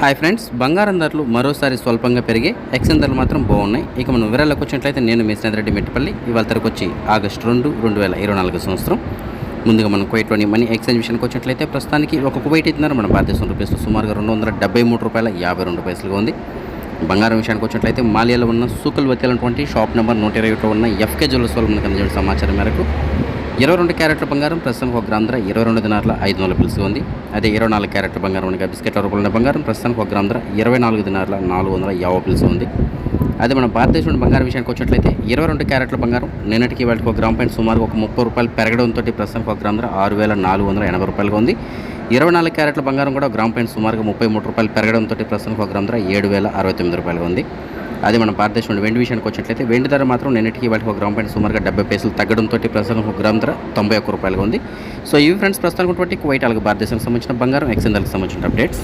Hi friends బంగారం ధరలు మరోసారి స్వల్పంగా పెరిగి ఎక్సెన్ ధరలు మాత్రం బాగున్నాయి. ఇక మనం వివరాలకు వచ్చినట్లయితే నేను మీ రెడ్డి మెట్టిపల్లి ఇవాళ తరకు వచ్చి ఆగస్టు రెండు రెండు వేల ఇరవై నాలుగు సంవత్సరం. ముందుగా మనం కువైట్లోని మనీ ఎక్స్చేంజ్ విషయానికి వచ్చినట్లయితే ప్రస్తుతానికి ఒక కువైట్ ఇద్దరు మన భారతదేశం రూపీస్లో సుమారుగా రెండు వందల డెబ్బై మూడు రూపాయల యాభై రెండు పైసలుగా ఉంది. బంగారం విషయానికి వచ్చినట్లయితే మాలియాలో ఉన్న సూకల్ వచ్చేటువంటి షాప్ నెంబర్ నూట ఇరవై ఒకటి ఉన్న ఎఫ్కే జ్యువెల్స్ వాళ్ళు మనకు అందించిన సమాచారం మేరకు ఇరవై రెండు క్యారెట్ల బంగారం ప్రస్తుతం ఒక గ్రామ ధర ఇరవై రెండు దినారుల ఐదు వందల పిలుసు ఉంది. అదే ఇరవై నాలుగు క్యారెట్ల బంగారం అనగా బిస్కెట్ల రూపంలో బంగారం ప్రస్తుతానికి ఒక గ్రామ ధర ఇరవై నాలుగు దినారుల నాలుగు వందల యాభై పిలుసు ఉంది. అదే మన భారతదేశంలో బంగారం విషయానికి వచ్చినట్లయితే ఇరవై రెండు క్యారెట్ల బంగారం నిన్నటికి వాళ్ళకి ఒక గ్రామ్ పైన సుమారు ఒక ముప్పై రూపాయలు పెరగడంతో ప్రస్తుతానికి ఒక గ్రామ ధర ఆరు వేల నాలుగు వందల ఎనభై రూపాయలుగా ఉంది. ఇరవై నాలుగు క్యారెట్ల బంగారం కూడా గ్రామ గ్రామ్ పైన సుమారుగా ముప్పై మూడు రూపాయలు పెరగడంతో ప్రస్తుతానికి ఒక గ్రామ ధర ఏడు వేల అరవై తొమ్మిది రూపాయలుగా ఉంది. అది మన భారతదేశంలో వెండి విషయానికి వచ్చినట్లయితే వెండి ధర మాత్రం నిన్నటికి వాటికి ఒక గ్రామ్ పైన సుమారుగా డెబ్బై పైసలు తగ్గడంతో ప్రస్తుతం ఒక గ్రామ్ ధర తొంభై ఒక్క రూపాయలుగా ఉంది. సో ఇవి ఫ్రెండ్స్ ప్రస్తుతానికి ఉన్నటువంటి కువైట్ అలాగే భారతదేశానికి సంబంధించిన బంగారం ఎక్సెందర్కి సంబంధించిన అప్డేట్స్.